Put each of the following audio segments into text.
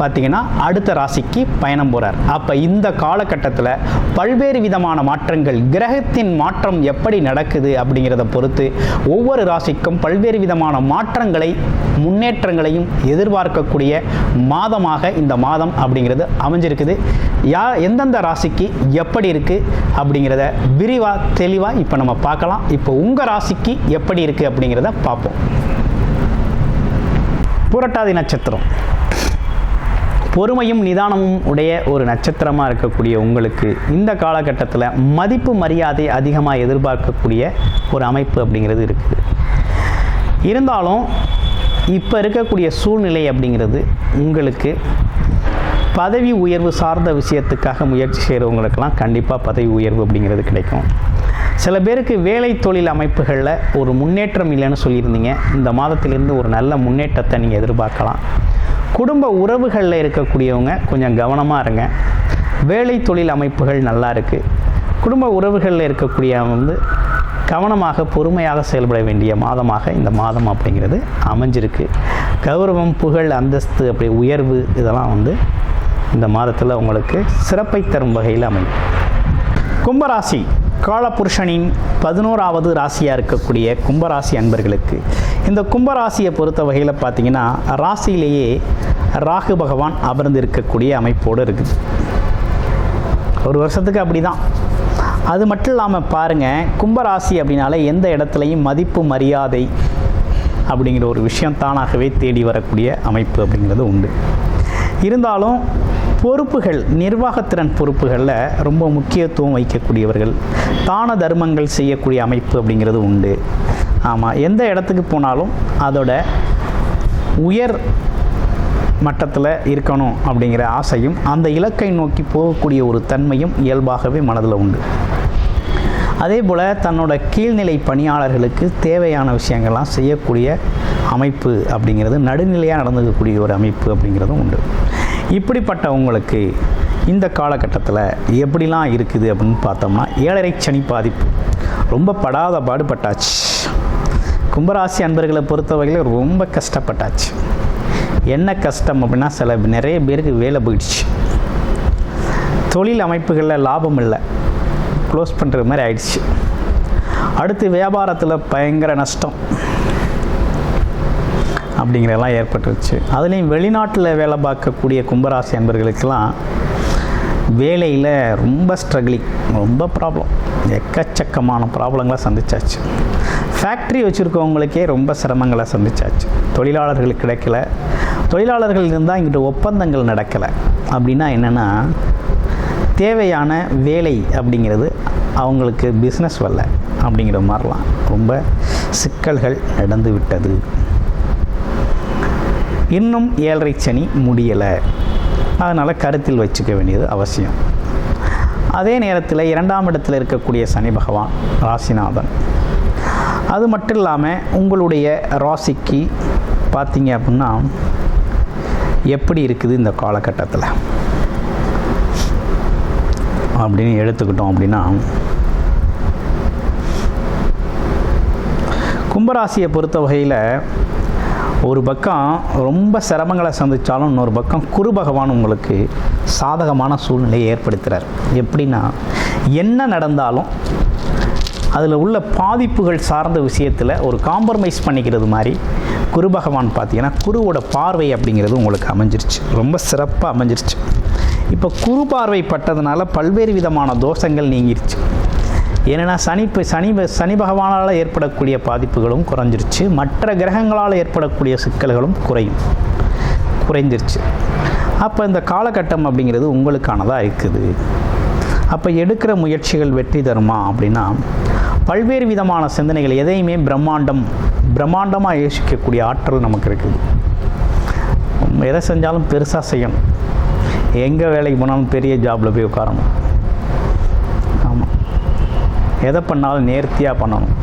பார்த்தீங்கன்னா அடுத்த ராசிக்கு பயணம் போகிறார் அப்போ இந்த காலகட்டத்தில் பல்வேறு விதமான மாற்றங்கள் கிரகத்தின் மாற்றம் எப்படி நடக்குது அப்படிங்கிறத பொறுத்து ஒவ்வொரு ராசிக்கும் பல்வேறு விதமான மாற்றங்களை முன்னேற்றங்களையும் எதிர்பார்க்கக்கூடிய மாதமாக இந்த மாதம் அப்படிங்கிறது அமைஞ்சிருக்குது. யா எந்தெந்த ராசிக்கு எப்படி இருக்குது அப்படிங்கிறத விரிவாக தெளிவாக இப்போ நம்ம பார்க்கலாம். இப்போ உங்கள் ராசிக்கு எப்படி இருக்குது அப்படிங்கிறத பார்ப்போம். புரட்டாதி நட்சத்திரம். பொறுமையும் நிதானமும் உடைய ஒரு நட்சத்திரமாக இருக்கக்கூடிய உங்களுக்கு இந்த காலகட்டத்தில் மதிப்பு மரியாதை அதிகமாக எதிர்பார்க்கக்கூடிய ஒரு அமைப்பு அப்படிங்கிறது இருக்குது. இருந்தாலும் இப்போ இருக்கக்கூடிய சூழ்நிலை அப்படிங்கிறது உங்களுக்கு பதவி உயர்வு சார்ந்த விஷயத்துக்காக முயற்சி செய்கிறவங்களுக்கெல்லாம் கண்டிப்பாக பதவி உயர்வு அப்படிங்கிறது கிடைக்கும். சில பேருக்கு வேலை தொழில் அமைப்புகளில் ஒரு முன்னேற்றம் இல்லைன்னு சொல்லியிருந்தீங்க. இந்த மாதத்திலிருந்து ஒரு நல்ல முன்னேற்றத்தை நீங்கள் எதிர்பார்க்கலாம். குடும்ப உறவுகளில் இருக்கக்கூடியவங்க கொஞ்சம் கவனமாக இருங்க. வேலை தொழில் அமைப்புகள் நல்லா இருக்குது குடும்ப உறவுகளில் இருக்கக்கூடிய வந்து கவனமாக பொறுமையாக செயல்பட வேண்டிய மாதமாக இந்த மாதம் அப்படிங்கிறது அமைஞ்சிருக்கு. கௌரவம் புகழ் அந்தஸ்து அப்படி உயர்வு இதெல்லாம் வந்து இந்த மாதத்தில் உங்களுக்கு சிறப்பை தரும் வகையில் அமையும். கும்பராசி. காலபுருஷனின் பதினோராவது ராசியாக இருக்கக்கூடிய கும்பராசி அன்பர்களுக்கு இந்த கும்பராசியை பொறுத்த வகையில் பார்த்தீங்கன்னா ராசியிலேயே ராகு பகவான் அமர்ந்து இருக்கக்கூடிய அமைப்போடு இருக்குது. ஒரு வருஷத்துக்கு அப்படி தான் அது மட்டும் இல்லாமல் பாருங்கள் கும்பராசி அப்படின்னாலே எந்த இடத்துலையும் மதிப்பு மரியாதை அப்படிங்கிற ஒரு விஷயம் தானாகவே தேடி வரக்கூடிய அமைப்பு அப்படிங்கிறது உண்டு. இருந்தாலும் பொறுப்புகள் நிர்வாகத்திறன் பொறுப்புகளில் ரொம்ப முக்கியத்துவம் வைக்கக்கூடியவர்கள் தான தர்மங்கள் செய்யக்கூடிய அமைப்பு அப்படிங்கிறது உண்டு. ஆமாம் எந்த இடத்துக்கு போனாலும் அதோட உயர் மட்டத்தில் இருக்கணும் அப்படிங்கிற ஆசையும் அந்த இலக்கை நோக்கி போகக்கூடிய ஒரு தன்மையும் இயல்பாகவே மனதில் உண்டு. அதே போல் தன்னோட கீழ்நிலை பணியாளர்களுக்கு தேவையான விஷயங்கள்லாம் செய்யக்கூடிய அமைப்பு அப்படிங்கிறது நடுநிலையாக நடந்துக்கக்கூடிய ஒரு அமைப்பு அப்படிங்கிறதும் உண்டு. இப்படிப்பட்ட உங்களுக்கு இந்த காலகட்டத்தில் எப்படிலாம் இருக்குது அப்படின்னு பார்த்தோம்னா ஏழரை சனி பாதிப்பு. ரொம்ப படாத பாடுபட்டாச்சு. கும்பராசி அன்பர்களை பொறுத்த வகையில் ரொம்ப கஷ்டப்பட்டாச்சு. என்ன கஷ்டம் அப்படின்னா சில நிறைய பேருக்கு வேலை போயிடுச்சு. தொழில் அமைப்புகளில் லாபம் இல்லை. க்ளோஸ் பண்ணுற மாதிரி ஆயிடுச்சு. அடுத்து வியாபாரத்தில் பயங்கர நஷ்டம். அப்படிங்கிறதெல்லாம் ஏற்பட்டுருச்சு. அதுலேயும் வெளிநாட்டில் வேலை பார்க்கக்கூடிய கும்பராசி அன்பர்களுக்கெல்லாம் வேலையில் ரொம்ப ஸ்ட்ரகிளிங் ரொம்ப ப்ராப்ளம் எக்கச்சக்கமான ப்ராப்ளங்களை சந்திச்சாச்சு. ஃபேக்ட்ரி வச்சுருக்கவங்களுக்கே ரொம்ப சிரமங்களை சந்திச்சாச்சு. தொழிலாளர்கள் கிடைக்கல. தொழிலாளர்கள் இருந்தால் இங்கிட்ட ஒப்பந்தங்கள் நடக்கலை. அப்படின்னா என்னென்னா தேவையான வேலை அப்படிங்கிறது அவங்களுக்கு பிஸ்னஸ் வரல. அப்படிங்கிற மாதிரிலாம் ரொம்ப சிக்கல்கள் நடந்து விட்டது இன்னும் ஏழரை சனி முடியலை. அதனால் கருத்தில் வச்சுக்க வேண்டியது அவசியம். அதே நேரத்தில் இரண்டாம் இடத்தில் இருக்கக்கூடிய சனி பகவான் ராசிநாதன். அது மட்டும் இல்லாமல் உங்களுடைய ராசிக்கு பார்த்தீங்க அப்படின்னா எப்படி இருக்குது இந்த காலகட்டத்தில்? அப்படின்னு எடுத்துக்கிட்டோம் அப்படின்னா கும்பராசியை பொறுத்த வகையில் ஒரு பக்கம் ரொம்ப சிரமங்களை சந்தித்தாலும் இன்னொரு பக்கம் குரு பகவான் உங்களுக்கு சாதகமான சூழ்நிலையை ஏற்படுத்துகிறார் எப்படின்னா என்ன நடந்தாலும் அதில் உள்ள பாதிப்புகள் சார்ந்த விஷயத்தில் ஒரு காம்ப்ரமைஸ் பண்ணிக்கிறது மாதிரி குரு பகவான் பார்த்தீங்கன்னா குருவோட பார்வை அப்படிங்கிறது உங்களுக்கு அமைஞ்சிருச்சு. ரொம்ப சிறப்பாக அமைஞ்சிருச்சு. இப்போ குரு பார்வை பட்டதுனால பல்வேறு விதமான தோஷங்கள் நீங்கிருச்சு. ஏன்னா சனி சனி ப- சனி பகவானால் ஏற்படக்கூடிய பாதிப்புகளும் குறைஞ்சிருச்சு. மற்ற கிரகங்களால் ஏற்படக்கூடிய சிக்கல்களும் குறையும் குறைஞ்சிருச்சு. அப்போ இந்த காலகட்டம் அப்படிங்கிறது உங்களுக்கானதாக இருக்குது. அப்போ எடுக்கிற முயற்சிகள் வெற்றி தருமா அப்படின்னா பல்வேறு விதமான சிந்தனைகள் எதையுமே பிரம்மாண்டம் பிரம்மாண்டமாக யோசிக்கக்கூடிய ஆற்றல் நமக்கு இருக்குது. எதை செஞ்சாலும் பெருசாக செய்யணும். எங்கே வேலைக்கு போனாலும் பெரிய ஜாபில் போய் உட்காரணும். எதை பண்ணாலும் நேர்த்தியாக பண்ணணும்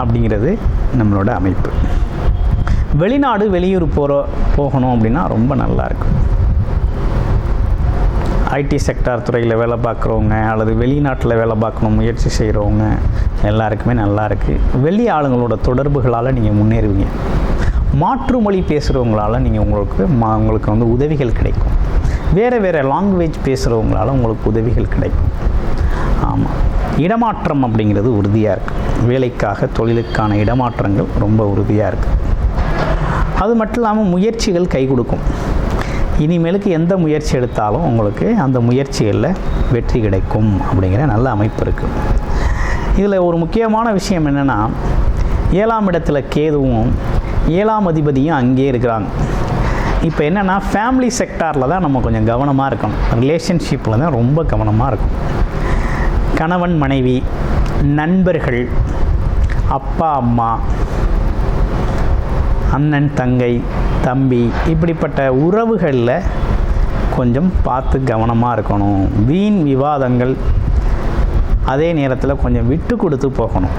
அப்படிங்கிறது நம்மளோட அமைப்பு. வெளிநாடு வெளியூர் போகிற போகணும் அப்படின்னா ரொம்ப நல்லா இருக்கும் ஐடி செக்டார் துறையில் வேலை பார்க்குறவங்க அல்லது வெளிநாட்டில் வேலை பார்க்கணும் முயற்சி செய்கிறவங்க எல்லாருக்குமே நல்லா இருக்குது வெளி ஆளுங்களோட தொடர்புகளால் நீங்கள் முன்னேறுவீங்க. மாற்று மொழி பேசுகிறவங்களால நீங்கள் உங்களுக்கு மா உங்களுக்கு வந்து உதவிகள் கிடைக்கும். வேறு வேறு லாங்குவேஜ் பேசுகிறவங்களால உங்களுக்கு உதவிகள் கிடைக்கும். ஆமாம் இடமாற்றம் அப்படிங்கிறது உறுதியாக இருக்குது வேலைக்காக தொழிலுக்கான இடமாற்றங்கள் ரொம்ப உறுதியாக இருக்குது அது மட்டும் இல்லாமல் முயற்சிகள் கை கொடுக்கும். இனிமேலுக்கு எந்த முயற்சி எடுத்தாலும் உங்களுக்கு அந்த முயற்சிகளில் வெற்றி கிடைக்கும் அப்படிங்கிற நல்ல அமைப்பு இருக்குது இதில் ஒரு முக்கியமான விஷயம் என்னென்னா ஏழாம் இடத்துல கேதுவும் ஏழாம் அதிபதியும் அங்கேயே இருக்கிறாங்க. இப்போ என்னென்னா ஃபேமிலி செக்டாரில் தான் நம்ம கொஞ்சம் கவனமாக இருக்கணும். ரிலேஷன்ஷிப்பில் தான் ரொம்ப கவனமாக இருக்கும் கணவன் மனைவி நண்பர்கள் அப்பா அம்மா அண்ணன் தங்கை தம்பி இப்படிப்பட்ட உறவுகளில் கொஞ்சம் பார்த்து கவனமாக இருக்கணும். வீண் விவாதங்கள் அதே நேரத்தில் கொஞ்சம் விட்டு கொடுத்து போகணும்.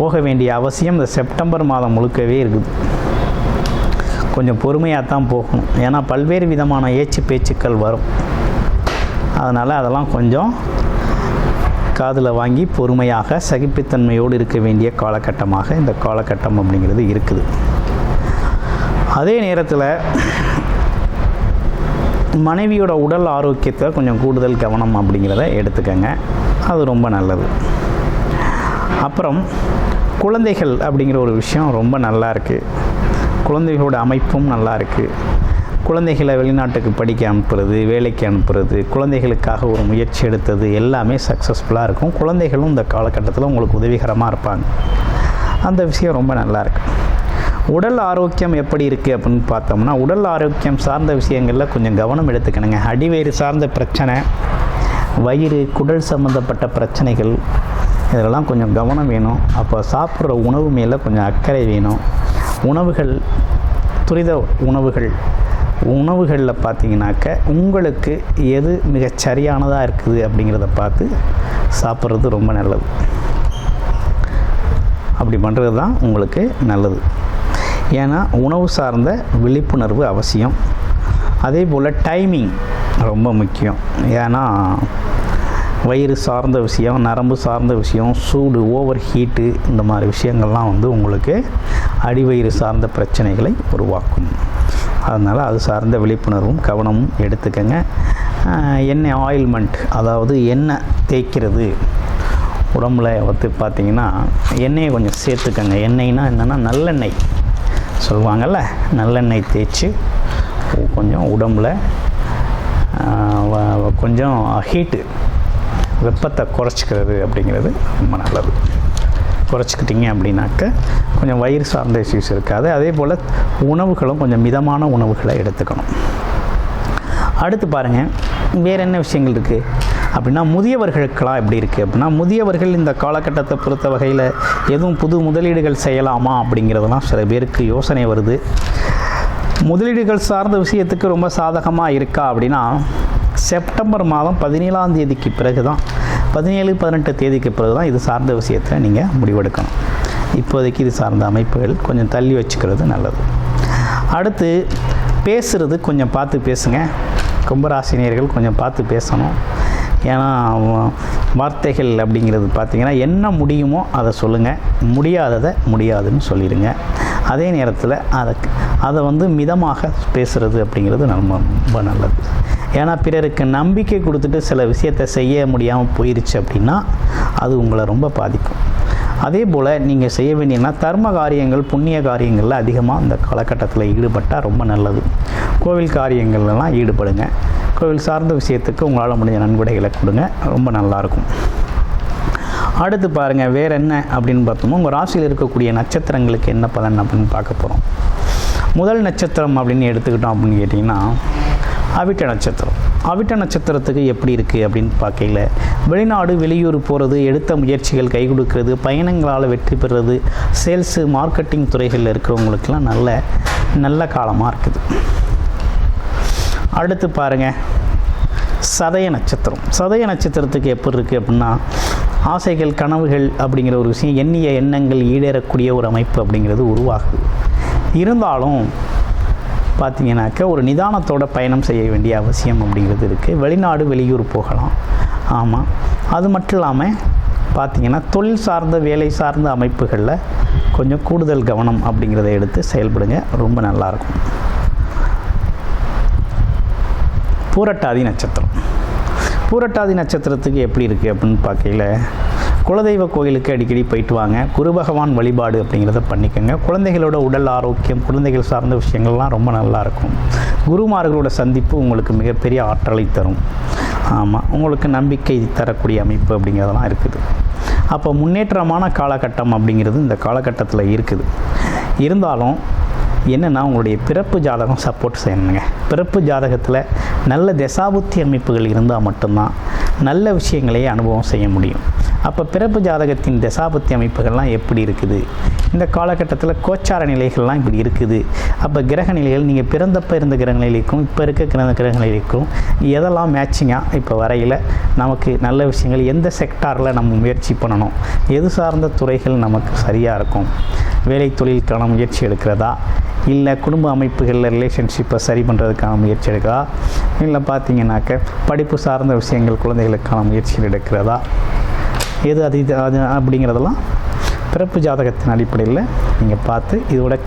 போக வேண்டிய அவசியம் இந்த செப்டம்பர் மாதம் முழுக்கவே இருக்குது. கொஞ்சம் பொறுமையாக தான் போகணும். ஏன்னா பல்வேறு விதமான ஏச்சு பேச்சுக்கள் வரும். அதனால் அதெல்லாம் கொஞ்சம் காதில் வாங்கி பொறுமையாக சகிப்புத்தன்மையோடு இருக்க வேண்டிய காலகட்டமாக இந்த காலகட்டம் அப்படிங்கிறது இருக்குது. அதே நேரத்தில் மனைவியோட உடல் ஆரோக்கியத்தை கொஞ்சம் கூடுதல் கவனம் அப்படிங்கிறத எடுத்துக்கங்க. அது ரொம்ப நல்லது. அப்புறம் குழந்தைகள் அப்படிங்கிற ஒரு விஷயம் ரொம்ப நல்லா இருக்குது குழந்தைகளோட அமைப்பும் நல்லா இருக்குது குழந்தைகளை வெளிநாட்டுக்கு படிக்க அனுப்புறது வேலைக்கு அனுப்புறது குழந்தைகளுக்காக ஒரு முயற்சி எடுத்தது எல்லாமே சக்ஸஸ்ஃபுல்லாக இருக்கும். குழந்தைகளும் இந்த காலகட்டத்தில் உங்களுக்கு உதவிகரமாக இருப்பாங்க. அந்த விஷயம் ரொம்ப நல்லாயிருக்கு உடல் ஆரோக்கியம் எப்படி இருக்குது அப்படின்னு பார்த்தோம்னா உடல் ஆரோக்கியம் சார்ந்த விஷயங்களில் கொஞ்சம் கவனம் எடுத்துக்கணுங்க. அடிவயிறு சார்ந்த பிரச்சனை வயிறு குடல் சம்மந்தப்பட்ட பிரச்சனைகள் இதெல்லாம் கொஞ்சம் கவனம் வேணும். அப்போ சாப்பிட்ற உணவு மேலே கொஞ்சம் அக்கறை வேணும். உணவுகள் துரித உணவுகள் உணவுகளில் பார்த்தீங்கன்னாக்க உங்களுக்கு எது மிகச் சரியானதாக இருக்குது அப்படிங்கிறத பார்த்து சாப்பிட்றது ரொம்ப நல்லது. அப்படி பண்ணுறது தான் உங்களுக்கு நல்லது. ஏன்னா உணவு சார்ந்த விழிப்புணர்வு அவசியம். அதே போல் டைமிங் ரொம்ப முக்கியம். ஏன்னா வயிறு சார்ந்த விஷயம் நரம்பு சார்ந்த விஷயம் சூடு ஓவர் ஹீட்டு இந்த மாதிரி விஷயங்கள்லாம் வந்து உங்களுக்கு அடிவயிறு சார்ந்த பிரச்சனைகளை உருவாக்கும். அதனால் அது சார்ந்த விழிப்புணர்வும் கவனமும் எடுத்துக்கங்க. எண்ணெய் ஆயில்மெண்ட் அதாவது எண்ணெய் தேய்க்கிறது. உடம்புல வந்து பார்த்தீங்கன்னா எண்ணெயை கொஞ்சம் சேர்த்துக்கங்க. எண்ணெய்னால் என்னென்னா நல்லெண்ணெய் சொல்லுவாங்கள்ல நல்லெண்ணெய் தேய்ச்சி கொஞ்சம் உடம்புல வ- கொஞ்சம் ஹீட்டு வெப்பத்தை குறைச்சிக்கிறது அப்படிங்கிறது ரொம்ப நல்லது. குறைச்சிக்கிட்டீங்க அப்படின்னாக்க கொஞ்சம் வயிறு சார்ந்த இஷ்யூஸ் இருக்காது. அதே போல் உணவுகளும் கொஞ்சம் மிதமான உணவுகளை எடுத்துக்கணும். அடுத்து பாருங்கள் வேறு என்ன விஷயங்கள் இருக்குது அப்படின்னா முதியவர்களுக்கெல்லாம் எப்படி இருக்குது அப்படின்னா முதியவர்கள் இந்த காலகட்டத்தை பொறுத்த வகையில் எதுவும் புது முதலீடுகள் செய்யலாமா அப்படிங்கிறதெல்லாம் சில பேருக்கு யோசனை வருது. முதலீடுகள் சார்ந்த விஷயத்துக்கு ரொம்ப சாதகமாக இருக்கா அப்படின்னா செப்டம்பர் மாதம் பதினேழாம் தேதிக்கு பிறகு தான் பதினேழு பதினெட்டு தேதிக்கு பிறகு தான் இது சார்ந்த விஷயத்தை நீங்கள் முடிவெடுக்கணும். இப்போதைக்கு இது சார்ந்த அமைப்புகள் கொஞ்சம் தள்ளி வச்சுக்கிறது நல்லது. அடுத்து பேசுகிறது கொஞ்சம் பார்த்து பேசுங்க. கும்பராசினியர்கள் கொஞ்சம் பார்த்து பேசணும். ஏன்னா வார்த்தைகள் அப்படிங்கிறது பார்த்திங்கன்னா என்ன முடியுமோ அதை சொல்லுங்கள் முடியாததை முடியாதுன்னு சொல்லிடுங்க. அதே நேரத்தில் அதை அதை வந்து மிதமாக பேசுகிறது அப்படிங்கிறது நம்ம ரொம்ப நல்லது. ஏன்னா பிறருக்கு நம்பிக்கை கொடுத்துட்டு சில விஷயத்தை செய்ய முடியாமல் போயிருச்சு அப்படின்னா அது உங்களை ரொம்ப பாதிக்கும். அதே போல் நீங்கள் செய்ய வேண்டியனா தர்ம காரியங்கள் புண்ணிய காரியங்களில் அதிகமாக இந்த காலகட்டத்தில் ஈடுபட்டால் ரொம்ப நல்லது. கோவில் காரியங்கள்லாம் ஈடுபடுங்க. கோவில் சார்ந்த விஷயத்துக்கு உங்களால் முடிஞ்ச நன்கொடைகளை கொடுங்க. ரொம்ப நல்லாயிருக்கும் அடுத்து பாருங்கள் வேறு என்ன அப்படின்னு பார்த்தோம்னா உங்கள் ராசியில் இருக்கக்கூடிய நட்சத்திரங்களுக்கு என்ன பலன் அப்படின்னு பார்க்க போகிறோம் முதல் நட்சத்திரம் அப்படின்னு எடுத்துக்கிட்டோம் அப்படின்னு கேட்டிங்கன்னா அவிட்ட நட்சத்திரம். அவிட்ட நட்சத்திரத்துக்கு எப்படி இருக்குது அப்படின்னு பார்க்கல வெளிநாடு வெளியூர் போகிறது எடுத்த முயற்சிகள் கை கொடுக்கறது பயணங்களால் வெற்றி பெறுறது சேல்ஸு மார்க்கெட்டிங் துறைகளில் இருக்கிறவங்களுக்கெல்லாம் நல்ல நல்ல காலமாக இருக்குது. அடுத்து பாருங்கள் சதய நட்சத்திரம். சதய நட்சத்திரத்துக்கு எப்படி இருக்குது அப்படின்னா ஆசைகள் கனவுகள் அப்படிங்கிற ஒரு விஷயம் எண்ணிய எண்ணங்கள் ஈடேறக்கூடிய ஒரு அமைப்பு அப்படிங்கிறது உருவாகுது. இருந்தாலும் பார்த்தீங்கன்னாக்க ஒரு நிதானத்தோட பயணம் செய்ய வேண்டிய அவசியம் அப்படிங்கிறது இருக்குது வெளிநாடு வெளியூர் போகலாம். ஆமாம் அது மட்டும் இல்லாமல் பார்த்திங்கன்னா தொழில் சார்ந்த வேலை சார்ந்த அமைப்புகளில் கொஞ்சம் கூடுதல் கவனம் அப்படிங்கிறத எடுத்து செயல்படுங்க. ரொம்ப நல்லாயிருக்கும் பூரட்டாதி நட்சத்திரம். பூரட்டாதி நட்சத்திரத்துக்கு எப்படி இருக்குது அப்படின்னு பார்க்கையில் குலதெய்வ கோயிலுக்கு அடிக்கடி போயிட்டு வாங்க. குரு பகவான் வழிபாடு அப்படிங்கிறத பண்ணிக்கோங்க. குழந்தைகளோட உடல் ஆரோக்கியம் குழந்தைகள் சார்ந்த விஷயங்கள்லாம் ரொம்ப நல்லாயிருக்கும் குருமார்களோட சந்திப்பு உங்களுக்கு மிகப்பெரிய ஆற்றலை தரும். ஆமாம் உங்களுக்கு நம்பிக்கை தரக்கூடிய அமைப்பு அப்படிங்கிறதெல்லாம் இருக்குது. அப்போ முன்னேற்றமான காலகட்டம் அப்படிங்கிறது இந்த காலகட்டத்தில் இருக்குது. இருந்தாலும் என்னென்னா உங்களுடைய பிறப்பு ஜாதகம் சப்போர்ட் செய்யணுங்க. பிறப்பு ஜாதகத்தில் நல்ல தசாபுத்தி அமைப்புகள் இருந்தால் மட்டும்தான் நல்ல விஷயங்களையே அனுபவம் செய்ய முடியும். அப்போ பிறப்பு ஜாதகத்தின் தசாபுத்தி அமைப்புகள்லாம் எப்படி இருக்குது? இந்த காலகட்டத்தில் கோச்சார நிலைகள்லாம் இப்படி இருக்குது. அப்போ கிரக நிலைகள் நீங்கள் பிறந்தப்போ இருந்த கிரக நிலைக்கும் இப்போ இருக்க கிரக கிரக நிலைக்கும் எதெல்லாம் மேட்சிங்காக இப்போ வரையில் நமக்கு நல்ல விஷயங்கள் எந்த செக்டாரில் நம்ம முயற்சி பண்ணணும்? எது சார்ந்த துறைகள் நமக்கு சரியாக இருக்கும்? வேலை தொழிலுக்கான முயற்சி எடுக்கிறதா? இல்லை குடும்ப அமைப்புகளில் ரிலேஷன்ஷிப்பை சரி பண்ணுறதுக்கான முயற்சி எடுக்கிறதா? இல்லை பார்த்தீங்கன்னாக்க படிப்பு சார்ந்த விஷயங்கள் குழந்தைகளுக்கான முயற்சிகள் எடுக்கிறதா? எது அது இது அது அப்படிங்கிறதெல்லாம் பிறப்பு ஜாதகத்தின் அடிப்படையில் நீங்கள் பார்த்து இதோட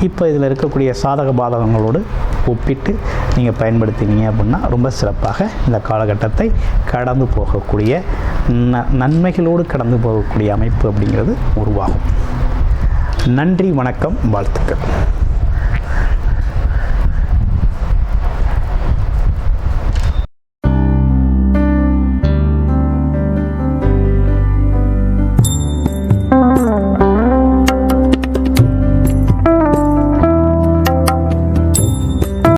இப்போ இதில் இருக்கக்கூடிய சாதக பாதகங்களோடு ஒப்பிட்டு நீங்கள் பயன்படுத்தினீங்க அப்படின்னா ரொம்ப சிறப்பாக இந்த காலகட்டத்தை கடந்து போகக்கூடிய ந நன்மைகளோடு கடந்து போகக்கூடிய அமைப்பு அப்படிங்கிறது உருவாகும். நன்றி வணக்கம் வாழ்த்துக்கள்.